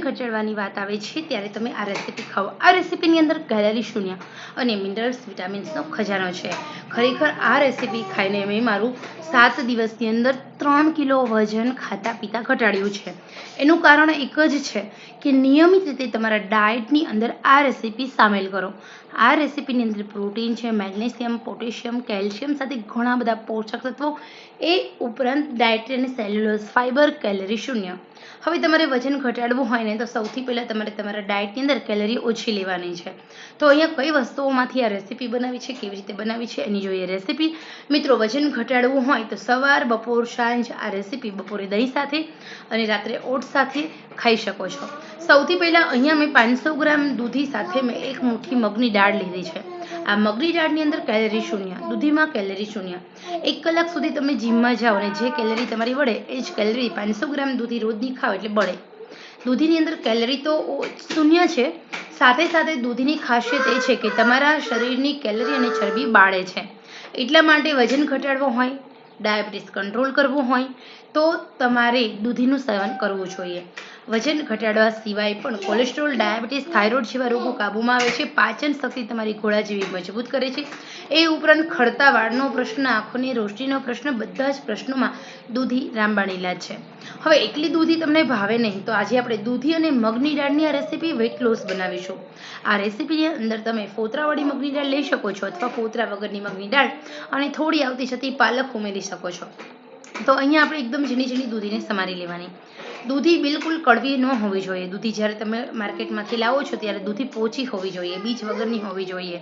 ખચડવાની વાત આવે છે, ત્યારે તમે આ રેસીપી ખાઓ. આ રેસીપીની અંદર કેલેરી શૂન્ય અને મિનરલ્સ વિટામિન્સનો ખજાનો છે. ખરેખર આ રેસીપી ખાઈને મેં મારું સાત દિવસની અંદર ત્રણ કિલો વજન ખાતા પીતા ઘટાડ્યું છે. એનું કારણ એક જ છે કે નિયમિત રીતે તમારા ડાયટની અંદર આ રેસીપી સામેલ કરો. આ રેસીપીની અંદર પ્રોટીન છે મેગ્નેશિયમ પોટેશિયમ કેલ્શિયમ સાથે ઘણા બધા પોષક તત્વો. એ ઉપરાંત ડાયટરી અને સેલ્યુલોઝ ફાઇબર કેલરી શૂન્ય. હવે તમારે વજન ઘટાડવું હોય ને તો સૌથી પહેલાં તમારે તમારા ડાયટની અંદર કેલરી ઓછી લેવાની છે. તો અહીંયા કઈ વસ્તુઓમાંથી આ રેસીપી બનાવી છે, કેવી રીતે બનાવી છે, એની જોઈએ રેસીપી મિત્રો વજન ઘટાડવું હોય તો સવાર, બપોર, સાંજ આ રેસીપી બપોરે દહીં સાથે અને રાત્રે ઓટ સાથે ખાઈ શકો છો. સૌથી પહેલાં અહીંયા મેં પાંચસો ગ્રામ દૂધી સાથે મેં એક મુઠ્ઠી મગની દાળ લીધી છે. આ મગની દાળની અંદર કેલરી શૂન્ય, દૂધીમાં કેલરી શૂન્ય. એક કલાક સુધી તમે જીમમાં જાઓ અને જે કેલરી તમારી વળે એ જ કેલરી પાંચસો ગ્રામ દૂધી રોજની ખાઓ એટલે બળે. દૂધીની અંદર કેલરી તો શૂન્ય છે. સાથે સાથે દૂધીની ખાસિયત એ છે કે તમારા શરીરની કેલરી અને ચરબી બાળે છે. એટલા માટે વજન ઘટાડવો હોય, ડાયાબિટીસ કંટ્રોલ કરવું હોય, તો તમારે દૂધીનું સેવન કરવું જોઈએ. વજન ઘટાડવા સિવાય પણ કોલેસ્ટ્રોલ, ડાયાબિટીસ, થાઇરોઇડ જેવા રોગો કાબૂમાં આવે છે. પાચન શક્તિ તમારી ઘોડા જેવી મજબૂત કરે છે. એ ઉપરાંત ખડતા વાળનો પ્રશ્ન, આંખોની રોશનીનો પ્રશ્ન, બધા જ પ્રશ્નોમાં દૂધી રામબાણીલા છે. હવે એકલી દૂધી તમને ભાવે નહીં, તો આજે આપણે દૂધી અને મગની દાળની આ રેસીપી વેટ લોસ બનાવીશું. આ રેસીપીની અંદર તમે ફોતરાવાળી મગની દાળ લઈ શકો છો અથવા ફોતરા વગરની મગની દાળ અને થોડી આવતી જતી પાલક ઉમેરી શકો છો. તો અહીંયા આપણે એકદમ ઝીણી ઝીણી દૂધીને સમારી લેવાની. દૂધી બિલકુલ કડવી ન હોવી જોઈએ. દૂધી જ્યારે તમે માર્કેટમાંથી લાવો છો ત્યારે દૂધી પોચી હોવી જોઈએ, બીજ વગરની હોવી જોઈએ.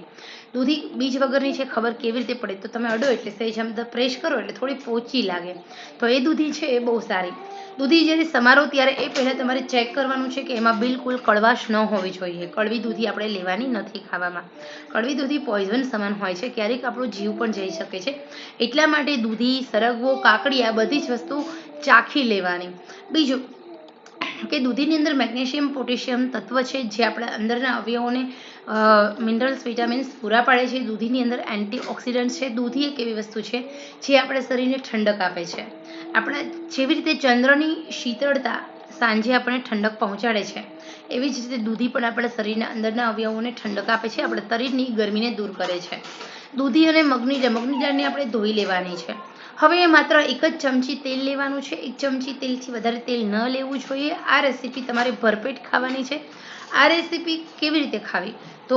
દૂધી બીજ વગરની છે ખબર કેવી રીતે પડે? તો તમે અડો એટલે સહેજ આમ પ્રેસ કરો એટલે થોડી પોચી લાગે. તો એ દૂધી છે એ બહુ સારી. દૂધી જ્યારે સમારો ત્યારે એ પહેલાં તમારે ચેક કરવાનું છે કે એમાં બિલકુલ કડવાશ ન હોવી જોઈએ. કડવી દૂધી આપણે લેવાની નથી ખાવામાં. કડવી દૂધી પોઈઝન સમાન હોય છે. ક્યારેક આપણો જીવ પણ જઈ શકે છે. એટલા માટે દૂધી, સરગવો, કાકડી આ બધી જ વસ્તુ ચાખી લેવાની. બીજું કે દૂધીની અંદર મેગ્નેશિયમ, પોટેશિયમ તત્વ છે જે આપણા અંદરના અવયવોને મિનરલ્સ, વિટામિન્સ પૂરા પાડે છે. દૂધીની અંદર એન્ટીઓક્સિડન્ટ છે. દૂધી એક એવી વસ્તુ છે જે આપણા શરીરને ઠંડક આપે છે. આપણા જેવી રીતે ચંદ્રની શીતળતા સાંજે આપણે ઠંડક પહોંચાડે છે, એવી જ રીતે દૂધી પણ આપણા શરીરના અંદરના અવયવોને ઠંડક આપે છે. આપણા શરીરની ગરમીને દૂર કરે છે. દૂધી અને મગની મગની દાળને આપણે ધોઈ લેવાની છે. હવે માત્ર એક જ ચમચી તેલ લેવાનું છે. એક ચમચી તેલથી વધારે તેલ ન લેવું જોઈએ. આ રેસીપી તમારે ભરપેટ ખાવાની છે. આ રેસીપી કેવી રીતે ખાવી? તો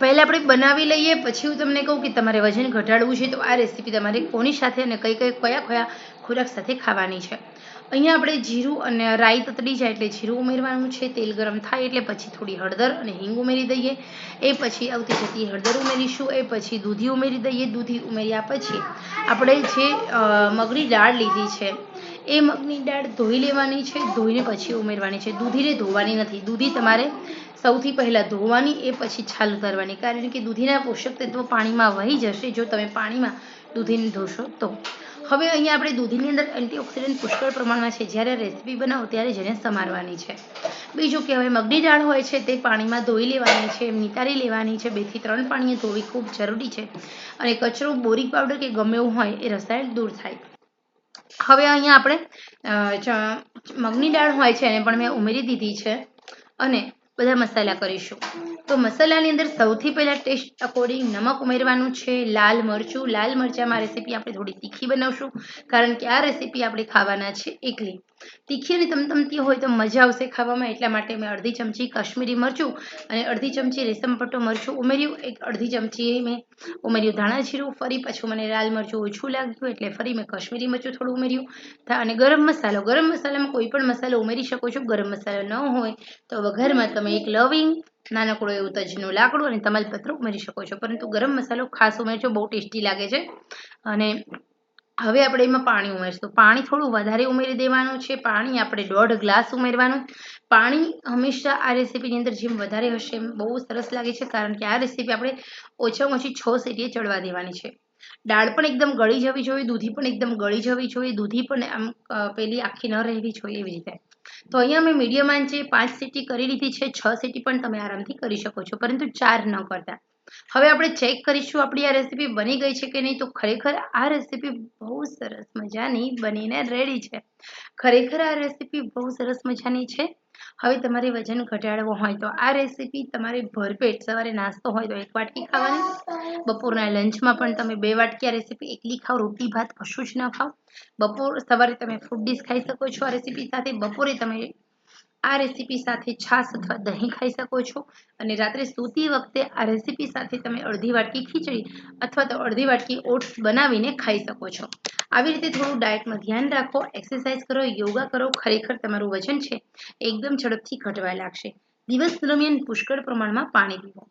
પહેલાં આપણે બનાવી લઈએ, પછી હું તમને કહું કે તમારે વજન ઘટાડવું છે, તો આ રેસીપી તમારે કોની સાથે અને કઈ કઈ કયા કયા ખોરાક સાથે ખાવાની છે. અહીંયા આપણે જીરું અને રાઈ તતડી જાય એટલે જીરું ઉમેરવાનું છે, તેલ ગરમ થાય એટલે પછી થોડી હળદર અને હિંગ ઉમેરી દઈએ. એ પછી આવતી જતી હળદર ઉમેરીશું, એ પછી દૂધી ઉમેરી દઈએ. દૂધી ઉમેર્યા પછી આપણે જે મગની દાળ લીધી છે, એ મગની દાળ ધોઈ લેવાની છે. ધોઈને પછી ઉમેરવાની છે. દૂધીને ધોવાની નથી. દૂધી તમારે સૌથી પહેલાં ધોવાની, એ પછી છાલ ઉતારવાની કારણ કે દૂધીના પોષક તત્વો પાણીમાં વહી જશે. જો તમે પાણીમાં દૂધીને ધોશો તો. હવે અહીંયા આપણે દૂધીની અંદર એન્ટીઓક્સિડન્ટ પુષ્કળ પ્રમાણમાં છે. જ્યારે રેસીપી બનાવો ત્યારે જેને સમારવાની છે. બીજું કે હવે મગની દાળ હોય છે તે પાણીમાં ધોઈ લેવાની છે, નિતારી લેવાની છે. બેથી ત્રણ પાણીએ ધોવી ખૂબ જરૂરી છે. અને કચરો બોરિક પાવડર કે ગમે એવું હોય એ રસાયણ દૂર થાય. હવે અહીંયા આપણે મગની દાળ હોય છે એને પણ મેં ઉમેરી દીધી છે. અને બધા મસાલા કરીશું. તો મસાલાની અંદર સૌથી પહેલાં ટેસ્ટ અકોર્ડિંગ નમક ઉમેરવાનું છે, લાલ મરચું. લાલ મરચાંમાં રેસીપી આપણે થોડી તીખી બનાવશું, કારણ કે આ રેસીપી આપણે ખાવાના છે એકલી. તીખી અને તમતમતી હોય તો મજા આવશે ખાવામાં. એટલા માટે મેં અડધી ચમચી કાશ્મીરી મરચું અને અડધી ચમચી રેશમ પટ્ટો મરચું ઉમેર્યું. એક અડધી ચમચી મેં ઉમેર્યું ધાણા જીરું. ફરી પાછું મને લાલ મરચું ઓછું લાગ્યું એટલે ફરી મેં કાશ્મીરી મરચું થોડું ઉમેર્યું. અને ગરમ મસાલો, ગરમ મસાલામાં કોઈ પણ મસાલો ઉમેરી શકો છો. ગરમ મસાલો ન હોય તો વઘારમાં તમે એક લવિંગ, નાનકડું એવું તજનું લાકડું અને તમાલપત્ર ઉમેરી શકો છો. પરંતુ ગરમ મસાલો ખાસ ઉમેરજો, બહુ ટેસ્ટી લાગે છે. અને હવે આપણે એમાં પાણી ઉમેરશું. પાણી થોડું વધારે ઉમેરી દેવાનું છે. પાણી આપણે દોઢ ગ્લાસ ઉમેરવાનું. પાણી હંમેશા આ રેસીપીની અંદર જેમ વધારે હશે એમ બહુ સરસ લાગે છે, કારણ કે આ રેસીપી આપણે ઓછામાં ઓછી છ સીટીએ ચડવા દેવાની છે. દાળ પણ એકદમ ગળી જવી જોઈએ, દૂધી પણ એકદમ ગળી જવી જોઈએ, દૂધી પણ આમ પેલી આખી ન રહેવી જોઈએ એવી રીતે. તો અહીંયા મેં મીડિયમ આંચે પાંચ સીટી કરી લીધી છે. છ સીટી પણ તમે આરામથી કરી શકો છો, પરંતુ ચાર ન કરતા. હવે આપણે ચેક કરીશું આપણી આ રેસીપી બની ગઈ છે કે નહીં? તો ખરેખર આ રેસીપી બહુ સરસ મજાની બનીને રેડી છે. ખરેખર આ રેસીપી બહુ સરસ મજાની છે. હવે તમારે વજન ઘટાડવો હોય તો આ રેસીપી તમારે ભરપેટ સવારે નાસ્તો હોય તો એક વાટકી ખાવાની. બપોરના લંચમાં પણ તમે બે વાટકી આ રેસીપી એકલી ખાઓ રોટી ભાત કશું જ ના ખાઓ બપોર સવારે તમે ફૂડ ડીશ ખાઈ શકો છો આ રેસીપી સાથે. બપોરે તમે આ રેસીપી સાથે છાશ અથવા દહીં ખાઈ શકો છો. અને રાત્રે સૂતી વખતે આ રેસીપી સાથે તમે અડધી વાટકી ખીચડી અથવા તો અડધી વાટકી ઓટ્સ બનાવીને ખાઈ શકો છો. આવી રીતે થોડું ડાયટમાં ધ્યાન રાખો એક્સરસાઇઝ કરો, યોગા કરો, ખરેખર તમારું વજન છે, એકદમ ઝડપથી ઘટવા લાગશે. દિવસ દરમિયાન પુષ્કળ પ્રમાણમાં પાણી પીવો.